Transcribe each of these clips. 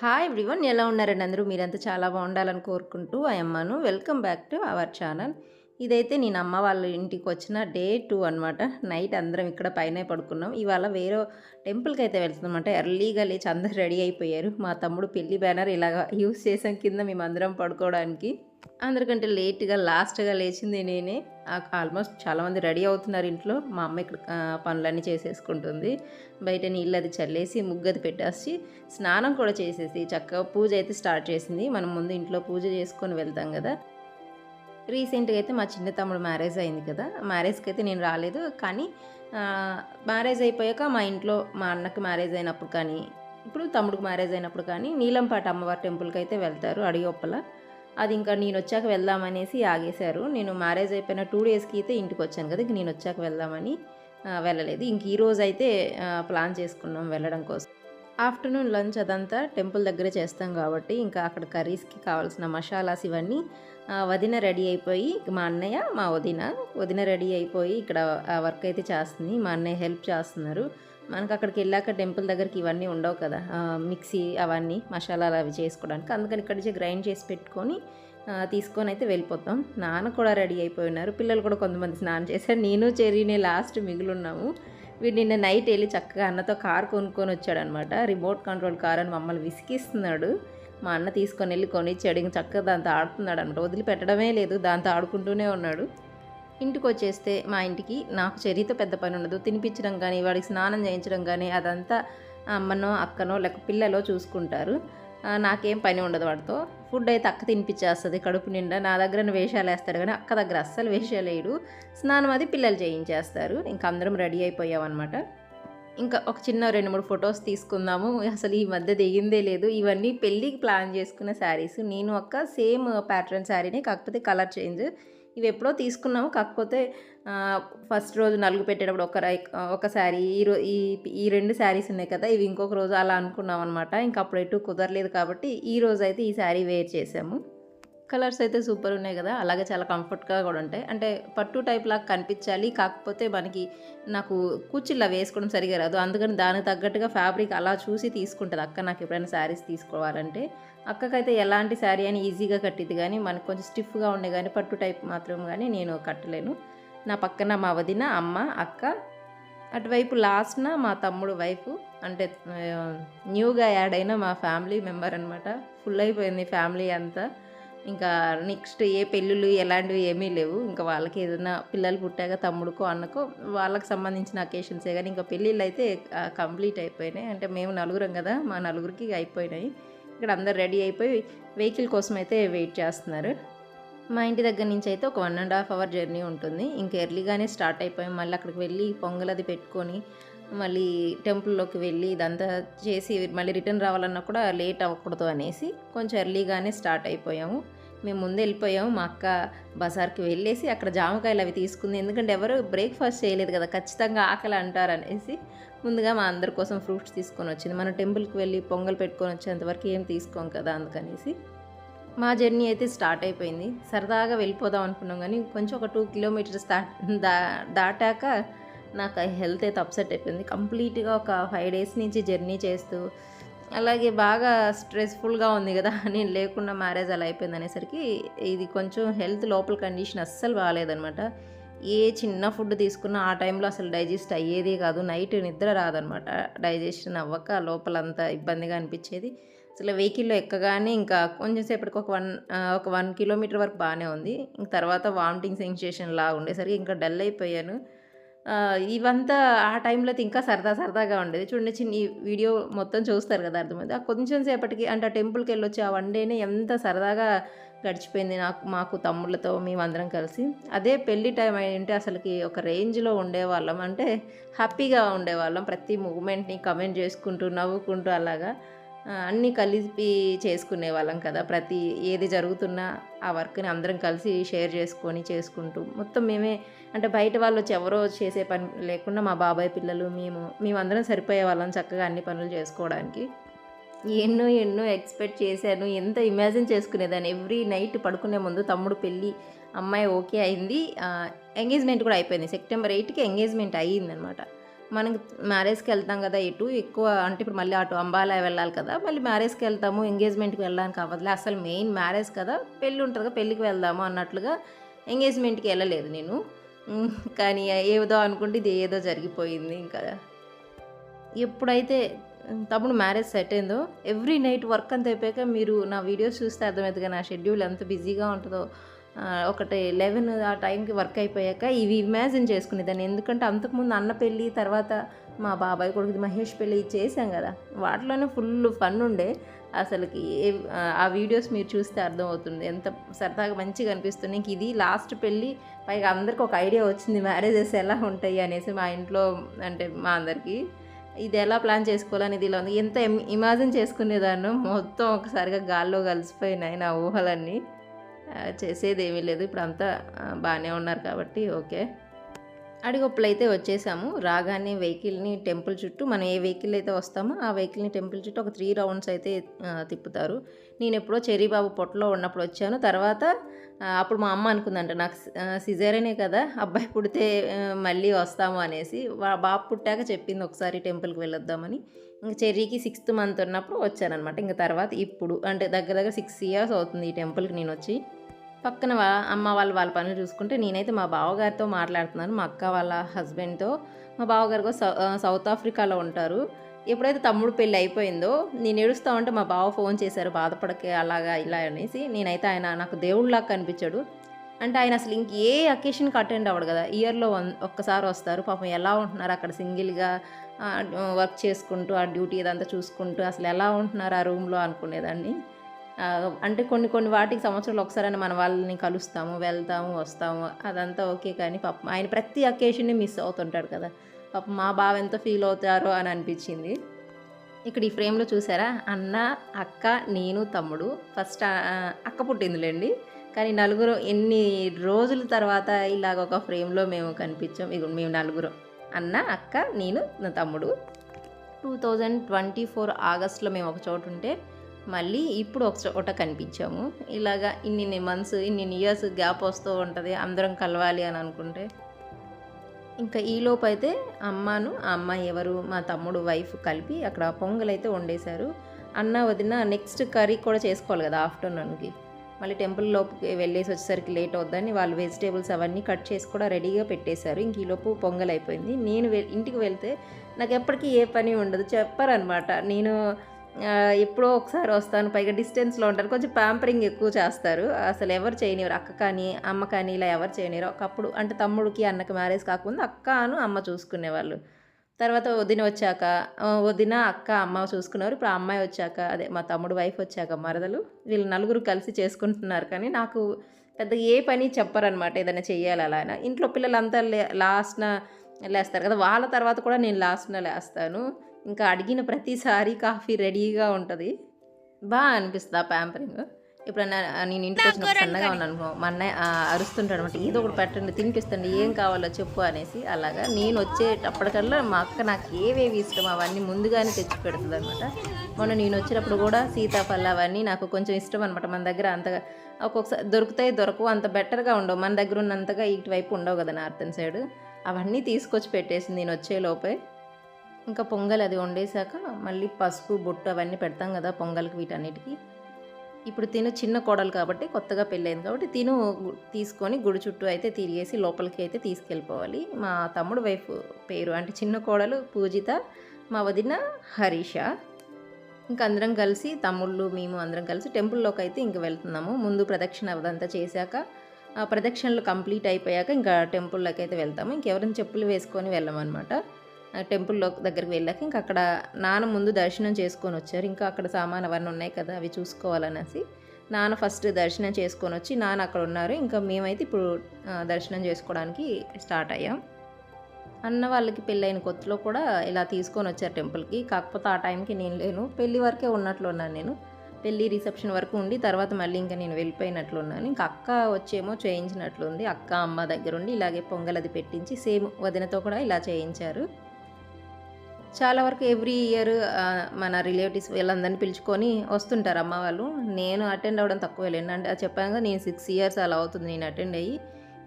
Hi everyone ఎలా ఉన్నారండి అందరూ? మీరంతా చాలా బాగుండాలని కోరుకుంటూ అమ్మను welcome back to our channel ఇదైతే నేను అమ్మ వాళ్ళ ఇంటికి వచ్చిన డే టూ అనమాట నైట్ అందరం ఇక్కడ పైన పడుకున్నాం. ఇవాళ వేరే టెంపుల్కి అయితే వెళ్తుందన్నమాట ఎర్లీగా లేచి అందరు రెడీ అయిపోయారు. మా తమ్ముడు పెళ్ళి బ్యానర్ ఇలాగ యూస్ చేసాం కింద మేము అందరం పడుకోవడానికి. అందరికంటే లేట్గా లాస్ట్గా లేచింది నేనే. ఆల్మోస్ట్ చాలామంది రెడీ అవుతున్నారు ఇంట్లో. మా అమ్మ ఇక్కడ పనులన్నీ చేసేసుకుంటుంది. బయట నీళ్ళు అది చల్లేసి ముగ్గది పెట్టేసి స్నానం కూడా చేసేసి చక్కగా పూజ అయితే స్టార్ట్ చేసింది. మనం ముందు ఇంట్లో పూజ చేసుకొని వెళ్తాం కదా. రీసెంట్గా అయితే మా చిన్న తమ్ముడు మ్యారేజ్ అయింది కదా. మ్యారేజ్కి అయితే నేను రాలేదు. కానీ మ్యారేజ్ అయిపోయాక మా ఇంట్లో మా అన్నకి మ్యారేజ్ అయినప్పుడు కానీ ఇప్పుడు తమ్ముడికి మ్యారేజ్ అయినప్పుడు కానీ నీలంపాట అమ్మవారి టెంపుల్కి అయితే వెళ్తారు అడిగొప్పల అది ఇంకా నేను వచ్చాక వెళ్దామనేసి ఆగేశారు. నేను మ్యారేజ్ అయిపోయిన టూ డేస్కి అయితే ఇంటికి వచ్చాను కదా ఇంక నేను వచ్చాక వెళ్దామని వెళ్ళలేదు. ఇంక ఈ రోజు అయితే ప్లాన్ చేసుకున్నాం వెళ్ళడం కోసం. ఆఫ్టర్నూన్ లంచ్ అదంతా టెంపుల్ దగ్గర చేస్తాం కాబట్టి ఇంకా అక్కడ కర్రీస్కి కావాల్సిన మసాలాస్ ఇవన్నీ వదిన రెడీ అయిపోయి మా అన్నయ్య మా వదిన వదిన రెడీ అయిపోయి ఇక్కడ వర్క్ అయితే చేస్తుంది. మా అన్నయ్య హెల్ప్ చేస్తున్నారు. మనకు అక్కడికి వెళ్ళాక టెంపుల్ దగ్గరికి ఇవన్నీ ఉండవు కదా. మిక్సీ అవన్నీ మసాలాలు అవి చేసుకోవడానికి. అందుకని ఇక్కడి నుంచి గ్రైండ్ చేసి పెట్టుకొని తీసుకొని అయితే వెళ్ళిపోతాం. నాన్న కూడా రెడీ అయిపోయి ఉన్నారు పిల్లలు కూడా కొంతమంది స్నానం చేశారు. నేను చెరీనే లాస్ట్ మిగులున్నాము. వీడు నిన్న నైట్ వెళ్ళి చక్కగా అన్నతో కార్ కొనుక్కొని వచ్చాడనమాట. రిమోట్ కంట్రోల్ కార్ అని మమ్మల్ని విసిగిస్తున్నాడు. మా అన్న తీసుకొని వెళ్ళి కొనిచ్చాడు. ఇంక చక్కగా దాంతో ఆడుతున్నాడు అనమాట వదిలిపెట్టడమే లేదు. దాంతో ఆడుకుంటూనే ఉన్నాడు. ఇంటికి వచ్చేస్తే మా ఇంటికి నాకు చరితో పెద్ద పని ఉండదు. తినిపించడం కానీ వాడికి స్నానం చేయించడం కానీ అదంతా అమ్మనో అక్కనో లేక పిల్లలో చూసుకుంటారు. నాకేం పని ఉండదు వాడితో. ఫుడ్ అయితే అక్క తినిపించేస్తుంది కడుపు నిండా. నా దగ్గర వేషాలు వేస్తాడు కానీ అక్క దగ్గర అస్సలు వేషాలు వేయడు. స్నానం అది పిల్లలు చేయించేస్తారు. ఇంకా అందరం రెడీ అయిపోయామన్నమాట ఇంకా ఒక చిన్న రెండు మూడు ఫొటోస్ తీసుకుందాము. అసలు ఈ మధ్య దిగిందే లేదు. ఇవన్నీ పెళ్ళికి ప్లాన్ చేసుకున్న శారీస్. నేను ఒక్క సేమ్ ప్యాటర్న్ శారీనే కాకపోతే కలర్ చేంజ్. ఇవి ఎప్పుడో తీసుకున్నాము. కాకపోతే ఫస్ట్ రోజు నలుగు పెట్టేటప్పుడు ఒక రై ఒక శారీ ఈ రో ఈ ఈ రెండు శారీస్ ఉన్నాయి కదా ఇవి ఇంకొక రోజు అలా అనుకున్నాం అనమాట ఇంకా అప్పుడు ఎటు కుదరలేదు కాబట్టి ఈ రోజు అయితే ఈ శారీ వేర్ చేసాము. కలర్స్ అయితే సూపర్ ఉన్నాయి కదా అలాగే చాలా కంఫర్ట్గా కూడా ఉంటాయి. అంటే పట్టు టైప్ లాగా కనిపించాలి కాకపోతే మనకి నాకు కూర్చిల్లా వేసుకోవడం సరిగా రాదు. అందుకని దానికి తగ్గట్టుగా ఫ్యాబ్రిక్ అలా చూసి తీసుకుంటుంది. అక్క నాకు ఎప్పుడైనా శారీస్ తీసుకోవాలంటే అక్కకైతే ఎలాంటి శారీ అని ఈజీగా కట్టిద్ది కానీ మనకు కొంచెం స్టిఫ్గా ఉండే కానీ పట్టు టైప్ మాత్రం కానీ నేను కట్టలేను. నా పక్కన మా వదిన అమ్మ అక్క అటువైపు లాస్ట్న మా తమ్ముడు వైఫ్ అంటే న్యూగా యాడ్ అయిన మా ఫ్యామిలీ మెంబర్ అనమాట ఫుల్ అయిపోయింది ఫ్యామిలీ అంతా. ఇంకా నెక్స్ట్ ఏ పెళ్ళిళ్ళు ఎలాంటివి ఏమీ లేవు. ఇంకా వాళ్ళకి ఏదైనా పిల్లలు పుట్టాక తమ్ముడుకో అన్నకో వాళ్ళకి సంబంధించిన అకేషన్సే. కానీ ఇంకా పెళ్ళిళ్ళు అయితే కంప్లీట్ అయిపోయినాయి. అంటే మేము నలుగురం కదా మా నలుగురికి అయిపోయినాయి. ఇక్కడ అందరు రెడీ అయిపోయి వెహికల్ కోసం అయితే వెయిట్ చేస్తున్నారు. మా ఇంటి దగ్గర నుంచి అయితే ఒక one and half hour journey ఉంటుంది. ఇంకా ఎర్లీగానే స్టార్ట్ అయిపోయాం మళ్ళీ అక్కడికి వెళ్ళి పొంగల్ అది పెట్టుకొని మళ్ళీ టెంపుల్లోకి వెళ్ళి ఇదంతా చేసి మళ్ళీ రిటర్న్ రావాలన్నా కూడా లేట్ అవ్వకూడదు అనేసి కొంచెం ఎర్లీగానే స్టార్ట్ అయిపోయాము. మేము ముందు వెళ్ళిపోయాము మా అక్క బజార్కి వెళ్ళేసి అక్కడ జామకాయలు అవి తీసుకుంది. ఎందుకంటే ఎవరు బ్రేక్ఫాస్ట్ చేయలేదు కదా ఖచ్చితంగా ఆకలి అంటారు అనేసి ముందుగా మా అందరి కోసం ఫ్రూట్స్ తీసుకొని వచ్చింది. మనం టెంపుల్కి వెళ్ళి పొంగల్ పెట్టుకొని వచ్చేంతవరకు ఏం తీసుకోం కదా అందుకనేసి మా జర్నీ అయితే స్టార్ట్ అయిపోయింది. సరదాగా వెళ్ళిపోదాం అనుకున్నాం కానీ కొంచెం ఒక టూ కిలోమీటర్స్ దా దాటాక నాకు హెల్త్ అయితే అప్సెట్ అయిపోయింది. కంప్లీట్గా ఒక ఫైవ్ డేస్ నుంచి జర్నీ చేస్తూ అలాగే బాగా స్ట్రెస్ఫుల్గా ఉంది కదా నేను లేకుండా మ్యారేజ్ అలా అయిపోయింది అనేసరికి ఇది కొంచెం హెల్త్ లోపల కండిషన్ అస్సలు బాగాలేదనమాట. ఏ చిన్న ఫుడ్ తీసుకున్నా ఆ టైంలో అసలు డైజెస్ట్ అయ్యేదే కాదు నైట్ నిద్ర రాదనమాట. డైజెషన్ అవ్వక లోపలంతా ఇబ్బందిగా అనిపించేది. అసలు వెహికల్లో ఎక్కగానే ఇంకా కొంచెం సేపటికి ఒక వన్ ఒక వన్ కిలోమీటర్ వరకు బాగానే ఉంది. ఇంక తర్వాత వామిటింగ్ సెన్సేషన్ లాగా ఉండేసరికి ఇంకా డల్ అయిపోయాను. ఇవంతా ఆ టైంలో అయితే ఇంకా సరదా సరదాగా ఉండేది. చూడండి చిన్న ఈ వీడియో మొత్తం చూస్తారు కదా అర్థమైంది. ఆ కొంచెం సేపటికి అంటే ఆ టెంపుల్కి వెళ్ళొచ్చి ఆ వన్ డేనే ఎంత సరదాగా గడిచిపోయింది నాకు మాకు తమ్ముళ్ళతో మేమందరం కలిసి. అదే పెళ్ళి టైం అయింటే అసలుకి ఒక రేంజ్లో ఉండేవాళ్ళం. అంటే హ్యాపీగా ఉండేవాళ్ళం. ప్రతి మూమెంట్ని కమెంట్ చేసుకుంటూ నవ్వుకుంటూ అలాగా. అన్నీ కలిపి చేసుకునే వాళ్ళం కదా. ప్రతి ఏది జరుగుతున్నా ఆ వర్క్ని అందరం కలిసి షేర్ చేసుకొని చేసుకుంటూ మొత్తం మేమే అంటే బయట వాళ్ళు వచ్చి ఎవరో చేసే పని లేకుండా మా బాబాయ్ పిల్లలు మేము మేమందరం సరిపోయే వాళ్ళం చక్కగా అన్ని పనులు చేసుకోవడానికి. ఎన్నో ఎన్నో ఎక్స్పెక్ట్ చేశాను. ఎంత ఇమాజిన్ చేసుకునేదాన్ని. ఎవ్రీ నైట్ పడుకునే ముందు తమ్ముడు పెళ్ళి అమ్మాయి ఓకే అయింది. ఎంగేజ్మెంట్ కూడా అయిపోయింది. సెప్టెంబర్ ఎయిట్కి ఎంగేజ్మెంట్ అయ్యింది అనమాట మనకి మ్యారేజ్కి వెళ్తాం కదా ఇటు ఎక్కువ అంటే ఇప్పుడు మళ్ళీ అటు అంబాలా వెళ్ళాలి కదా మళ్ళీ మ్యారేజ్కి వెళ్తాము ఎంగేజ్మెంట్కి వెళ్ళడానికి అవ్వదులే. అసలు మెయిన్ మ్యారేజ్ కదా పెళ్ళి ఉంటుంది కదా పెళ్ళికి వెళ్దాము అన్నట్లుగా ఎంగేజ్మెంట్కి వెళ్ళలేదు నేను. కానీ ఏదో అనుకుంటే ఇది ఏదో జరిగిపోయింది ఇంకా. ఎప్పుడైతే తమ్ముడు మ్యారేజ్ సెట్ అయిందో ఎవ్రీ నైట్ వర్క్ అంత అయిపోయాక మీరు నా వీడియోస్ చూస్తే అర్థమవుతుంది నా షెడ్యూల్ ఎంత బిజీగా ఉంటుందో. ఒకటి లెవెన్ ఆ టైంకి వర్క్ అయిపోయాక ఇవి ఇమాజిన్ చేసుకునేదాన్ని ఎందుకంటే అంతకుముందు అన్న పెళ్ళి తర్వాత మా బాబాయ్ కొడుకుది మహేష్ పెళ్ళి ఇది చేశాం కదా. వాటిలోనే ఫుల్ ఫన్ ఉండే. అసలుకి ఏ ఆ వీడియోస్ మీరు చూస్తే అర్థమవుతుంది. ఎంత సరదాగా మంచిగా అనిపిస్తుంది. ఇంక ఇది లాస్ట్ పెళ్ళి పైగా అందరికి ఒక ఐడియా వచ్చింది. మ్యారేజెస్ ఎలా ఉంటాయి అనేసి మా ఇంట్లో అంటే మా అందరికీ. ఇది ఎలా ప్లాన్ చేసుకోవాలనేది ఇలా ఉంది. ఎంత ఇమాజిన్ చేసుకునేదాన్ని మొత్తం ఒకసారిగా గాల్లో కలిసిపోయినాయి నా ఊహలన్నీ. చేసేది ఏమీ లేదు. ఇప్పుడు అంతా బాగానే ఉన్నారు కాబట్టి ఓకే. అడిగొప్పులు అయితే వచ్చేసాము. రాగానే వెహికల్ని టెంపుల్ చుట్టూ మనం ఏ వెహికల్ అయితే వస్తామో ఆ వెహికల్ని టెంపుల్ చుట్టూ ఒక త్రీ రౌండ్స్ అయితే తిప్పుతారు. నేను ఎప్పుడో చెరీబాబు పొట్టలో ఉన్నప్పుడు వచ్చాను. తర్వాత అప్పుడు మా అమ్మ అనుకుందంట నాకు సిజరేనే కదా అబ్బాయి పుడితే మళ్ళీ వస్తాము అనేసి. బాబు పుట్టాక చెప్పింది ఒకసారి టెంపుల్కి వెళ్ళొద్దామని. ఇంకా చెర్రీకి సిక్స్త్ మంత్ ఉన్నప్పుడు వచ్చానమాట ఇంక తర్వాత ఇప్పుడు అంటే దగ్గర దగ్గర సిక్స్ ఇయర్స్ అవుతుంది ఈ టెంపుల్కి నేను వచ్చి పక్కన వా- అమ్మ వాళ్ళు వాళ్ళ పనులు చూసుకుంటే నేనైతే మా బావగారితో మాట్లాడుతున్నాను మా అక్క వాళ్ళ హస్బెండ్తో. మా బావగారు కూడా సౌత్ ఆఫ్రికాలో ఉంటారు. ఎప్పుడైతే తమ్ముడు పెళ్ళి అయిపోయిందో నేను ఏడుస్తా ఉంటే మా బావ ఫోన్ చేశారు బాధపడకే అలాగా ఇలా అనేసి. నేనైతే ఆయన నాకు దేవుళ్ళలాగా కనిపించాడు. అంటే ఆయన అసలు ఇంక ఏ అకేషన్కి అటెండ్ అవ్వడు కదా. ఇయర్లో వన్ ఒక్కసారి వస్తారు. పాపం ఎలా ఉంటున్నారు? అక్కడ సింగిల్గా వర్క్ చేసుకుంటూ ఆ డ్యూటీ ఇదంతా చూసుకుంటూ అసలు ఎలా ఉంటున్నారు ఆ రూమ్లో అనుకునేదాన్ని. అంటే కొన్ని కొన్ని వాటికి సంవత్సరాలు ఒకసారి మన వాళ్ళని కలుస్తాము వెళ్తాము వస్తాము అదంతా ఓకే కానీ పాపం ఆయన ప్రతి అకేషన్ని మిస్ అవుతుంటాడు కదా. పాపం మా బావ ఎంత ఫీల్ అవుతారో అని అనిపించింది. ఇక్కడ ఈ ఫ్రేమ్లో చూసారా? అన్న అక్క నేను తమ్ముడు. ఫస్ట్ అక్క పుట్టిందిలేండి. కానీ నలుగురు ఎన్ని రోజుల తర్వాత ఇలాగ ఒక ఫ్రేమ్లో మేము కనిపించాం. ఇక మేము నలుగురు. అన్న అక్క నేను నా తమ్ముడు. టూ థౌజండ్ ట్వంటీ ఫోర్ ఆగస్ట్లో మేము ఒక చోటు ఉంటే మళ్ళీ ఇప్పుడు ఒక ఒకట కనిపించాము. ఇలాగా ఇన్ని మంత్స్ ఇన్ని ఇయర్స్ గ్యాప్ వస్తూ ఉంటుంది అందరం కలవాలి అని అనుకుంటే. ఇంకా ఈలోపు అయితే అమ్మను ఆ అమ్మాయి ఎవరు మా తమ్ముడు వైఫ్ కలిపి అక్కడ పొంగల్ అయితే వండేశారు. అన్న వదిన నెక్స్ట్ కర్రీ కూడా చేసుకోవాలి కదా ఆఫ్టర్నూన్కి మళ్ళీ టెంపుల్ లోపుకి వెళ్ళేసి వచ్చేసరికి లేట్ అవుద్దని వాళ్ళు వెజిటేబుల్స్ అవన్నీ కట్ చేసి కూడా రెడీగా పెట్టేశారు. ఇంక ఈలోపు పొంగల్ అయిపోయింది నేను వె- ఇంటికి వెళ్తే నాకు ఎప్పటికీ ఏ పని ఉండదు చెప్పారనమాట నేను ఎప్పుడో ఒకసారి వస్తాను. పైగా డిస్టెన్స్లో ఉంటాను కొంచెం ప్యాంపరింగ్ ఎక్కువ చేస్తారు. అసలు ఎవరు చేయనివారు అక్క కానీ అమ్మ కానీ ఇలా ఎవరు చేయనివారు ఒకప్పుడు అంటే తమ్ముడికి అన్నకి మ్యారేజ్ కాకుండా అక్క అను అమ్మ చూసుకునేవాళ్ళు. తర్వాత వదిన వచ్చాక వదిన అక్క అమ్మ చూసుకున్నారు ఇప్పుడు అమ్మాయి వచ్చాక అదే మా తమ్ముడు వైఫ్ వచ్చాక మరదలు. వీళ్ళు నలుగురు కలిసి చేసుకుంటున్నారు. కానీ నాకు పెద్ద ఏ పని చెప్పరనమాట ఏదైనా చేయాలి అలా అని. ఇంట్లో పిల్లలంతా లే లాస్ట్న లేస్తారు కదా. వాళ్ళ తర్వాత కూడా నేను లాస్ట్న లేస్తాను. ఇంకా అడిగిన ప్రతిసారి కాఫీ రెడీగా ఉంటుంది. బాగా అనిపిస్తుంది ఆ ప్యాంపరింగ్. ఎప్పుడన్నా నేను ఇంటికి వచ్చినప్పుడు సన్నగా ఉన్నాను మా అన్నయ్య అరుస్తుంటాడు అనమాట ఏదో ఒకటి పెట్టండి తినిపిస్తండి ఏం కావాలో చెప్పు అనేసి అలాగా నేను వచ్చేటప్పటికల్లా మా అక్క నాకు ఏవేవి ఇష్టం అవన్నీ ముందుగానే తెచ్చి పెడుతుంది అనమాట మొన్న నేను వచ్చినప్పుడు కూడా సీతాఫలం అవన్నీ నాకు కొంచెం ఇష్టం అనమాట మన దగ్గర అంతగా ఒక్కొక్కసారి దొరుకుతాయి దొరకవు అంత బెటర్గా ఉండవు. మన దగ్గర ఉన్నంతగా ఇటువైపు ఉండవు కదా నార్థన్ సైడ్. అవన్నీ తీసుకొచ్చి పెట్టేసింది నేను వచ్చే లోపే. ఇంకా పొంగల్ అది వండేశాక మళ్ళీ పసుపు బొట్టు అవన్నీ పెడతాం కదా పొంగల్కి వీటన్నిటికీ. ఇప్పుడు తిను చిన్న కోడలు కాబట్టి కొత్తగా పెళ్ళైంది కాబట్టి తిను తీసుకొని గుడి చుట్టూ అయితే తిరిగేసి లోపలికి అయితే తీసుకెళ్ళిపోవాలి. మా తమ్ముడు వైఫ్ పేరు అంటే చిన్న కోడలు పూజిత మా వదిన హరీష. ఇంకా అందరం కలిసి తమ్ముళ్ళు మేము అందరం కలిసి టెంపుల్లోకి అయితే ఇంక వెళ్తున్నాము. ముందు ప్రదక్షిణ అదంతా చేశాక ఆ ప్రదక్షిణలు కంప్లీట్ అయిపోయాక ఇంకా టెంపుల్లోకి అయితే వెళ్తాము. ఇంకెవరైనా చెప్పులు వేసుకొని వెళ్ళమన్నమాట. టెంపుల్లో దగ్గరికి వెళ్ళాక ఇంకా అక్కడ నాన్న ముందు దర్శనం చేసుకొని వచ్చారు. ఇంకా అక్కడ సామాన్ అవన్నీ ఉన్నాయి కదా అవి చూసుకోవాలనేసి నాన్న ఫస్ట్ దర్శనం చేసుకొని వచ్చి నాన్న అక్కడ ఉన్నారు. ఇంకా మేమైతే ఇప్పుడు దర్శనం చేసుకోవడానికి స్టార్ట్ అయ్యాం. అన్న వాళ్ళకి పెళ్ళైన కొత్తలో కూడా ఇలా తీసుకొని వచ్చారు టెంపుల్కి కాకపోతే ఆ టైంకి నేను లేను. పెళ్ళి వరకే ఉన్నట్లు ఉన్నాను నేను. పెళ్ళి రిసెప్షన్ వరకు ఉండి తర్వాత మళ్ళీ ఇంకా నేను వెళ్ళిపోయినట్లు ఉన్నాను. ఇంకా అక్క వచ్చేమో చేయించినట్లుంది అక్క అమ్మ దగ్గర ఉండి ఇలాగే పొంగల్ అది పెట్టించి సేమ్ వదినతో కూడా ఇలా చేయించారు. చాలా వరకు ఎవ్రీ ఇయర్ మన రిలేటివ్స్ వీళ్ళందరినీ పిలుచుకొని వస్తుంటారు అమ్మ వాళ్ళు. నేను అటెండ్ అవ్వడం తక్కువ వెళ్ళండి అంటే అది చెప్పాను కదా నేను సిక్స్ ఇయర్స్ అలా అవుతుంది నేను అటెండ్ అయ్యి.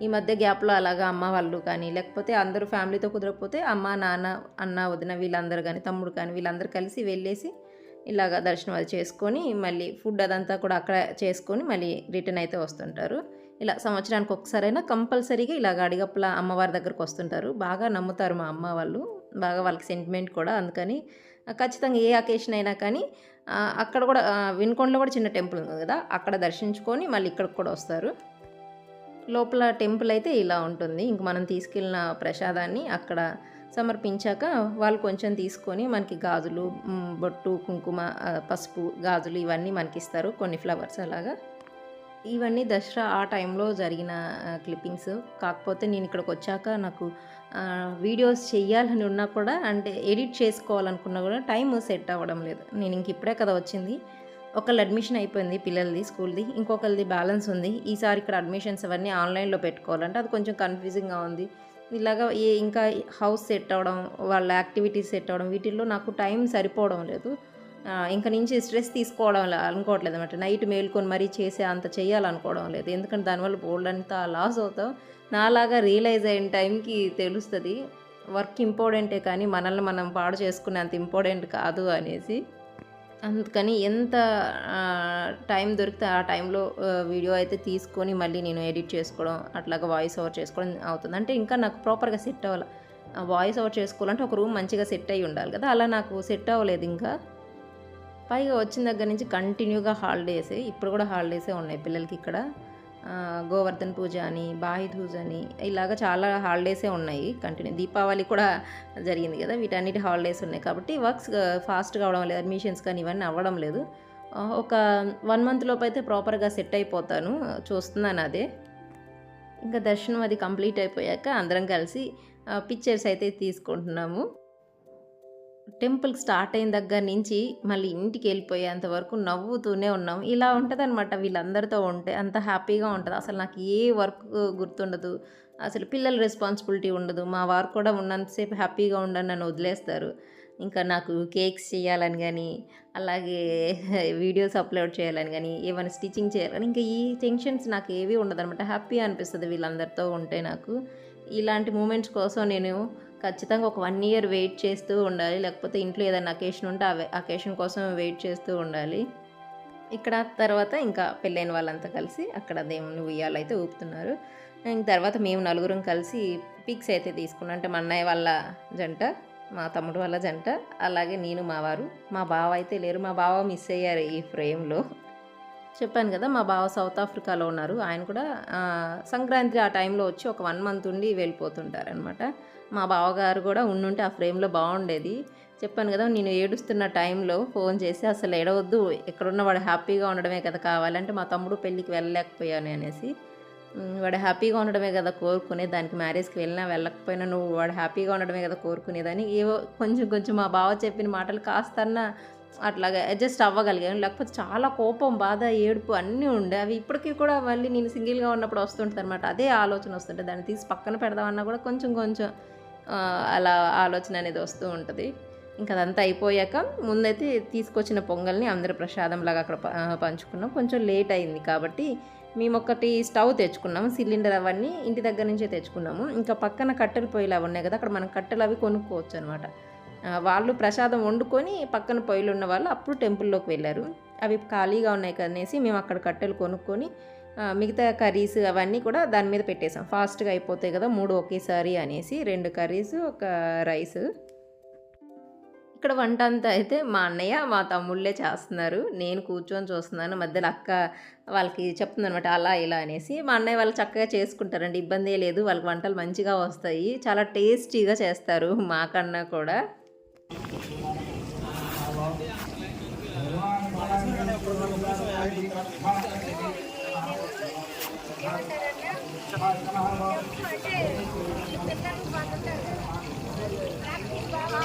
ఈ మధ్య గ్యాప్లో అలాగా అమ్మ వాళ్ళు కానీ లేకపోతే అందరూ ఫ్యామిలీతో కుదరకపోతే అమ్మ నాన్న అన్న వదిన వీళ్ళందరూ కానీ తమ్ముడు కానీ వీళ్ళందరూ కలిసి వెళ్ళేసి ఇలాగ దర్శనం అది చేసుకొని మళ్ళీ ఫుడ్ అదంతా కూడా అక్కడ చేసుకొని మళ్ళీ రిటర్న్ అయితే వస్తుంటారు. ఇలా సంవత్సరానికి ఒకసారైనా కంపల్సరీగా ఇలాగ అడిగప్పుల అమ్మవారి దగ్గరకు వస్తుంటారు. బాగా నమ్ముతారు మా అమ్మ వాళ్ళు. బాగా వాళ్ళకి సెంటిమెంట్ కూడా అందుకని ఖచ్చితంగా ఏ అకేషన్ అయినా కానీ అక్కడ కూడా వినుకొండలో కూడా చిన్న టెంపుల్ ఉంది కదా అక్కడ దర్శించుకొని మళ్ళీ ఇక్కడికి కూడా వస్తారు. లోపల టెంపుల్ అయితే ఇలా ఉంటుంది. ఇంక మనం తీసుకెళ్ళిన ప్రసాదాన్ని అక్కడ సమర్పించాక వాళ్ళు కొంచెం తీసుకొని మనకి గాజులు బొట్టు కుంకుమ పసుపు గాజులు ఇవన్నీ మనకి ఇస్తారు. కొన్ని ఫ్లవర్స్ అలాగా. ఇవన్నీ దసరా ఆ టైంలో జరిగిన క్లిప్పింగ్స్ కాకపోతే నేను ఇక్కడికి వచ్చాక నాకు వీడియోస్ చేయాలని ఉన్నా కూడా అంటే ఎడిట్ చేసుకోవాలనుకున్నా కూడా టైం సెట్ అవ్వడం లేదు. నేను ఇంక ఇప్పుడే కదా వచ్చింది. ఒకళ్ళు అడ్మిషన్ అయిపోయింది పిల్లలది స్కూల్ది ఇంకొకరిది బ్యాలెన్స్ ఉంది. ఈసారి ఇక్కడ అడ్మిషన్స్ అవన్నీ ఆన్లైన్లో పెట్టుకోవాలంటే అది కొంచెం కన్ఫ్యూజింగ్గా ఉంది. ఇలాగా ఏ ఇంకా హౌస్ సెట్ అవ్వడం వాళ్ళ యాక్టివిటీస్ సెట్ అవ్వడం వీటిల్లో నాకు టైం సరిపోవడం లేదు. ఇంక నుంచి స్ట్రెస్ తీసుకోవడం లే- అనుకోవట్లేదు అనమాట నైట్ మేల్కొని మరీ చేసే అంత చేయాలనుకోవడం లేదు. ఎందుకంటే దానివల్ల బోల్డ్ అంతా లాస్ అవుతాం. నాలాగా రియలైజ్ అయిన టైంకి తెలుస్తుంది. వర్క్ ఇంపార్టెంటే కానీ మనల్ని మనం పాడు చేసుకునే అంత ఇంపార్టెంట్ కాదు అనేసి. అందుకని ఎంత టైం దొరికితే ఆ టైంలో వీడియో అయితే తీసుకొని మళ్ళీ నేను ఎడిట్ చేసుకోవడం అట్లాగా వాయిస్ ఓవర్ చేసుకోవడం అవుతుంది. అంటే ఇంకా నాకు ప్రాపర్గా సెట్ అవ్వాలి. వాయిస్ ఓవర్ చేసుకోవాలంటే ఒక రూమ్ మంచిగా సెట్ అయ్యి ఉండాలి కదా. అలా నాకు సెట్ అవ్వలేదు ఇంకా. పైగా వచ్చిన దగ్గర నుంచి కంటిన్యూగా హాలిడేసే ఇప్పుడు కూడా హాలిడేసే ఉన్నాయి పిల్లలకి ఇక్కడ. గోవర్ధన్ పూజ అని బాహిదూజ్ అని ఇలాగ చాలా హాలిడేసే ఉన్నాయి. కంటిన్యూ దీపావళి కూడా జరిగింది కదా వీటన్నిటి హాలిడేస్ ఉన్నాయి. కాబట్టి వర్క్స్ ఫాస్ట్గా అవడం లేదు అడ్మిషన్స్ కానీ ఇవన్నీ అవ్వడం లేదు. ఒక వన్ మంత్ లోపు అయితే ప్రాపర్గా సెట్ అయిపోతాను. చూస్తున్నాను అదే. ఇంకా దర్శనం అది కంప్లీట్ అయిపోయాక అందరం కలిసి పిక్చర్స్ అయితే తీసుకుంటున్నాము. టెంపుల్ స్టార్ట్ అయిన దగ్గర నుంచి మళ్ళీ ఇంటికి వెళ్ళిపోయేంత వరకు నవ్వుతూనే ఉన్నాం. ఇలా ఉంటుంది అనమాట వీళ్ళందరితో ఉంటే. అంత హ్యాపీగా ఉంటుంది. అసలు నాకు ఏ వర్క్ గుర్తుండదు. అసలు పిల్లల రెస్పాన్సిబిలిటీ ఉండదు. మా వారు కూడా ఉన్నంతసేపు హ్యాపీగా ఉండని నన్ను వదిలేస్తారు. ఇంకా నాకు కేక్స్ చేయాలని కానీ అలాగే వీడియోస్ అప్లోడ్ చేయాలని కానీ ఏమైనా స్టిచ్చింగ్ చేయాలని ఇంకా ఈ టెన్షన్స్ నాకు ఏవి ఉండదు అనమాట హ్యాపీ అనిపిస్తుంది వీళ్ళందరితో ఉంటే నాకు. ఇలాంటి మూమెంట్స్ కోసం నేను ఖచ్చితంగా ఒక వన్ ఇయర్ వెయిట్ చేస్తూ ఉండాలి. లేకపోతే ఇంట్లో ఏదైనా అకేషన్ ఉంటే ఆ అకేషన్ కోసం వెయిట్ చేస్తూ ఉండాలి. ఇక్కడ తర్వాత ఇంకా పెళ్ళైన వాళ్ళంతా కలిసి అక్కడ దేవుని ఉయ్యాలైతే ఊపుతున్నారు. ఇంక తర్వాత మేము నలుగురం కలిసి పిక్స్ అయితే తీసుకున్నాం. అంటే మా అన్నయ్య వాళ్ళ జంట మా తమ్ముడు వాళ్ళ జంట అలాగే నేను మా వారు. మా బావ అయితే లేరు. మా బావ మిస్ అయ్యారు ఈ ఫ్రేమ్లో. చెప్పాను కదా మా బావ సౌత్ ఆఫ్రికాలో ఉన్నారు. ఆయన కూడా సంక్రాంతి ఆ టైంలో వచ్చి ఒక వన్ మంత్ ఉండి వెళ్ళిపోతుంటారనమాట మా బావగారు కూడా ఉండుంటే ఆ ఫ్రేమ్లో బాగుండేది చెప్పాను కదా నేను ఏడుస్తున్న టైంలో ఫోన్ చేసి అసలు ఏడవద్దు ఎక్కడున్న వాడు హ్యాపీగా ఉండడమే కదా కావాలంటే మా తమ్ముడు పెళ్ళికి వెళ్ళలేకపోయాను అనేసి. వాడు హ్యాపీగా ఉండడమే కదా కోరుకునే దానికి మ్యారేజ్కి వెళ్ళినా వెళ్ళకపోయినా నువ్వు వాడు హ్యాపీగా ఉండడమే కదా కోరుకునేదని ఏవో కొంచెం కొంచెం మా బావ చెప్పిన మాటలు కాస్తన్నా అట్లాగా అడ్జస్ట్ అవ్వగలిగాను. లేకపోతే చాలా కోపం బాధ ఏడుపు అన్నీ ఉండే. అవి ఇప్పటికీ కూడా మళ్ళీ నేను సింగిల్గా ఉన్నప్పుడు వస్తుంటుంది అనమాట అదే ఆలోచన వస్తుంటే దాన్ని తీసి పక్కన పెడదామన్నా కూడా కొంచెం కొంచెం అలా ఆలోచన అనేది వస్తూ ఉంటుంది. ఇంకా అదంతా అయిపోయాక ముందైతే తీసుకొచ్చిన పొంగల్ని అందరి ప్రసాదంలాగా అక్కడ పంచుకున్నాం. కొంచెం లేట్ అయింది కాబట్టి మేము ఒకటి స్టవ్ తెచ్చుకున్నాము సిలిండర్ అవన్నీ ఇంటి దగ్గర నుంచే తెచ్చుకున్నాము. ఇంకా పక్కన కట్టెల పొయ్యిలు అవి ఉన్నాయి కదా అక్కడ మనం కట్టెలు అవి కొనుక్కోవచ్చు అనమాట వాళ్ళు ప్రసాదం వండుకొని పక్కన పొయ్యిలు ఉన్న వాళ్ళు అప్పుడు టెంపుల్లోకి వెళ్ళారు. అవి ఖాళీగా ఉన్నాయి కదనేసి మేము అక్కడ కట్టెలు కొనుక్కొని మిగతా కర్రీస్ అవన్నీ కూడా దాని మీద పెట్టేసాం ఫాస్ట్గా అయిపోతాయి కదా మూడు ఒకేసారి అనేసి రెండు కర్రీస్ ఒక రైస్. ఇక్కడ వంట అంతా అయితే మా అన్నయ్య మా తమ్ముళ్ళే చేస్తున్నారు. నేను కూర్చొని చూస్తున్నాను. మధ్యలో అక్క వాళ్ళకి చెప్తుంది అనమాట అలా ఇలా అనేసి. మా అన్నయ్య వాళ్ళు చక్కగా చేసుకుంటారండి ఇబ్బంది లేదు వాళ్ళకి వంటలు మంచిగా వస్తాయి. చాలా టేస్టీగా చేస్తారు మాకన్నా కూడా. ఏమంటారంటే అంటే ఈ పిల్లలు బాగుంటారు ప్రాక్టీస్ బాగా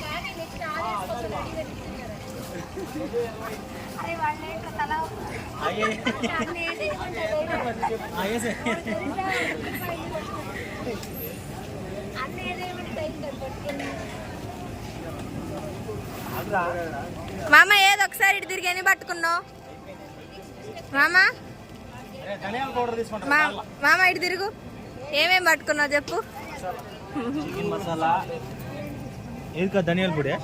కానీ నెక్స్ట్ ఆడే మామ ఏదో ఒకసారి ఇటు తిరిగి పట్టుకున్నావు? మామ? మామ ఇటు తిరుగు. ఏమేం పట్టుకున్నావు చెప్పు. చికెన్ మసాలా. ఏది కాదు ధనియాల పొడి.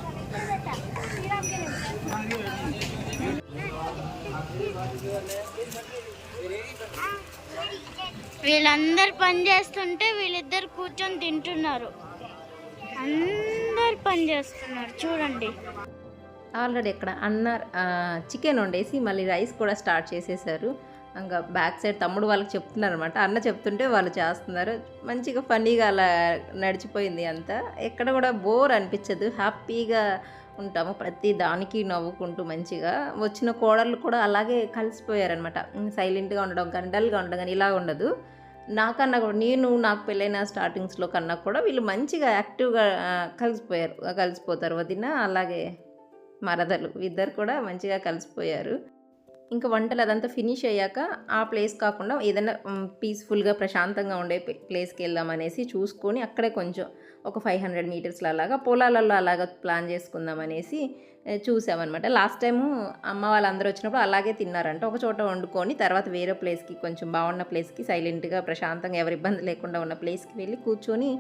వీళ్ళందరు పని చేస్తుంటే వీళ్ళిద్దరు కూర్చొని తింటున్నారు. అందరు పని చేస్తున్నారు. చూడండి. ఆల్రెడీ ఇక్కడ అన్న చికెన్ వండేసి మళ్ళీ రైస్ కూడా స్టార్ట్ చేసేసారు. ఇంకా బ్యాక్ సైడ్ తమ్ముడు వాళ్ళకి చెప్తున్నారు అనమాట అన్న చెప్తుంటే వాళ్ళు చేస్తున్నారు. మంచిగా ఫన్నీగా అలా నడిచిపోయింది అంతా. ఎక్కడ కూడా బోర్ అనిపించదు. హ్యాపీగా ఉంటాము. ప్రతి దానికి నవ్వుకుంటూ మంచిగా వచ్చిన కోడళ్ళు కూడా అలాగే కలిసిపోయారనమాట సైలెంట్గా ఉండడం కానీ డల్గా ఉండడం కానీ ఇలా ఉండదు. నాకన్నా కూడా నేను నాకు పెళ్ళైన స్టార్టింగ్స్లో కన్నా కూడా వీళ్ళు మంచిగా యాక్టివ్గా కలిసిపోయారు. కలిసిపోతారు వదిన అలాగే మరదలు ఇద్దరు కూడా మంచిగా కలిసిపోయారు. ఇంకా వంటలు అదంతా ఫినిష్ అయ్యాక ఆ ప్లేస్ కాకుండా ఏదైనా పీస్ఫుల్గా ప్రశాంతంగా ఉండే ప్లేస్కి వెళ్దాం అనేసి చూసుకొని అక్కడే కొంచెం ఒక ఫైవ్ హండ్రెడ్ మీటర్స్లో అలాగా పొలాలలో అలాగా ప్లాన్ చేసుకుందాం అనేసి చూసామన్నమాట. లాస్ట్ టైము అమ్మ వాళ్ళందరూ వచ్చినప్పుడు అలాగే తిన్నారంట. ఒక చోట వండుకొని తర్వాత వేరే ప్లేస్కి కొంచెం బాగున్న ప్లేస్కి సైలెంట్గా ప్రశాంతంగా ఎవరి ఇబ్బంది లేకుండా ఉన్న ప్లేస్కి వెళ్ళి కూర్చొని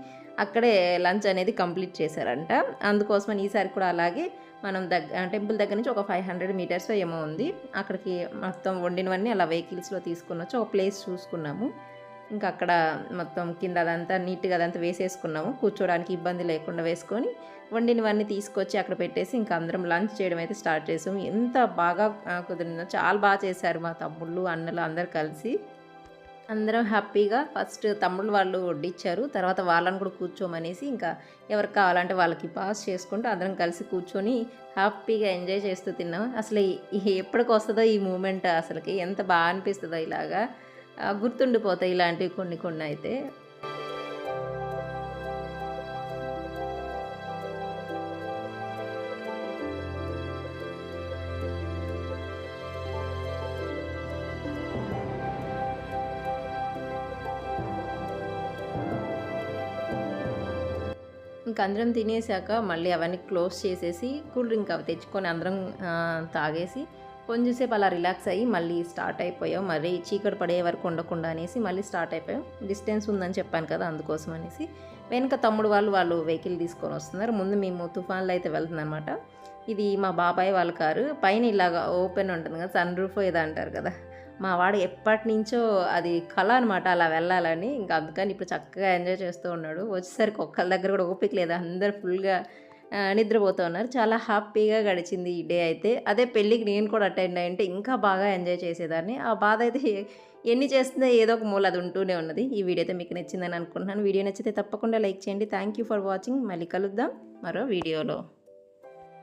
అక్కడే లంచ్ అనేది కంప్లీట్ చేశారంట. అందుకోసమని ఈసారి కూడా అలాగే మనం దగ్గ టెంపుల్ దగ్గర నుంచి ఒక ఫైవ్ హండ్రెడ్ మీటర్స్ ఏమో ఉంది. అక్కడికి మొత్తం వండినవన్నీ అలా వెహికల్స్లో తీసుకుని వచ్చి ఒక ప్లేస్ చూసుకున్నాము. ఇంకా అక్కడ మొత్తం కింద అదంతా నీట్గా అదంతా వేసేసుకున్నాము. కూర్చోడానికి ఇబ్బంది లేకుండా వేసుకొని వండినవన్నీ తీసుకొచ్చి అక్కడ పెట్టేసి ఇంకా అందరం లంచ్ చేయడం అయితే స్టార్ట్ చేసాము. ఎంత బాగా కుదిరిందో చాలా బాగా చేశారు మా తమ్ముళ్ళు అన్నలు అందరు కలిసి. అందరం హ్యాపీగా ఫస్ట్ తమ్ముళ్ళు వాళ్ళు వడ్డిచ్చారు. తర్వాత వాళ్ళని కూడా కూర్చోమనేసి ఇంకా ఎవరికి కావాలంటే వాళ్ళకి పాస్ చేసుకుంటూ అందరం కలిసి కూర్చొని హ్యాపీగా ఎంజాయ్ చేస్తూ తిన్నాం. అసలు ఈ ఎప్పటికి వస్తుందో ఈ మూమెంట్ అసలుకి ఎంత బాగా అనిపిస్తుందో ఇలాగా. గుర్తుండిపోతాయి ఇలాంటివి కొన్ని కొన్ని అయితే. ఇంకా అందరం తినేసాక మళ్ళీ అవన్నీ క్లోజ్ చేసేసి కూల్ డ్రింక్ అవి తెచ్చుకొని అందరం తాగేసి కొంచెంసేపు అలా రిలాక్స్ అయ్యి మళ్ళీ స్టార్ట్ అయిపోయాం మరీ చీకటి పడే వరకు ఉండకుండా అనేసి మళ్ళీ స్టార్ట్ అయిపోయాం డిస్టెన్స్ ఉందని చెప్పాను కదా అందుకోసం అనేసి. వెనుక తమ్ముడు వాళ్ళు వాళ్ళు వెహికల్ తీసుకొని వస్తున్నారు. ముందు మేము తుఫాన్లో అయితే వెళ్తుందన్నమాట. ఇది మా బాబాయ్ వాళ్ళ కారు. పైన ఇలాగా ఓపెన్ ఉంటుంది కదా సన్ రూఫ్ ఏదో అంటారు కదా. మా వాడు ఎప్పటి నుంచో అది కళ అనమాట అలా వెళ్ళాలని. ఇంకా అందుకని ఇప్పుడు చక్కగా ఎంజాయ్ చేస్తూ ఉన్నాడు. వచ్చేసరికి ఒక్కళ్ళ దగ్గర కూడా ఓపిక లేదు. అందరు ఫుల్గా నిద్రపోతూ ఉన్నారు. చాలా హ్యాపీగా గడిచింది ఈ డే అయితే. అదే పెళ్ళికి నేను కూడా అటెండ్ అయ్యంటే ఇంకా బాగా ఎంజాయ్ చేసేదాన్ని. ఆ బాధ అయితే ఎన్ని చేస్తుందో ఏదో ఒక మూల అది ఉంటూనే ఉన్నది. ఈ వీడియో అయితే మీకు నచ్చిందని అనుకుంటున్నాను. వీడియో నచ్చితే తప్పకుండా లైక్ చేయండి. థ్యాంక్ యూ ఫర్ వాచింగ్ మళ్ళీ కలుద్దాం మరో వీడియోలో.